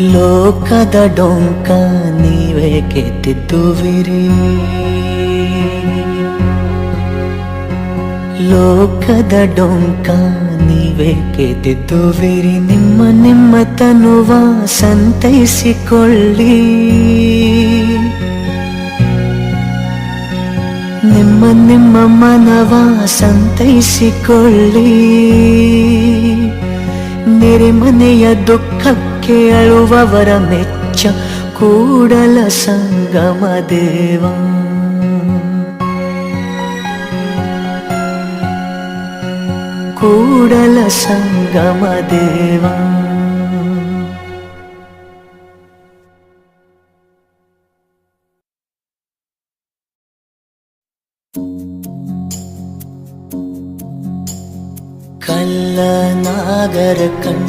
ಲೋಕದ ಡೊಂಕ ನೀವೇ ಕೆತ್ತಿದ್ದುವಿರಿ. ಲೋಕದ ಡೊಂಕ ನೀವೇ ಕೆತ್ತಿದ್ದುವಿರಿ. ನಿಮ್ಮ ನಿಮ್ಮ ತನುವ ಸಂತೈಸಿಕೊಳ್ಳಿ ನಿಮ್ಮ ನಿಮ್ಮ ಮನವ ಸಂತೈಸಿಕೊಳ್ಳಿ ನೆರೆಮನೆಯ ದುಃಖಕ್ಕೆ കേളുവര മെച്ച കൂടല സംഗമദേവം. കൂടല സംഗമദേവം. കല്ല നാഗര കണ്ണ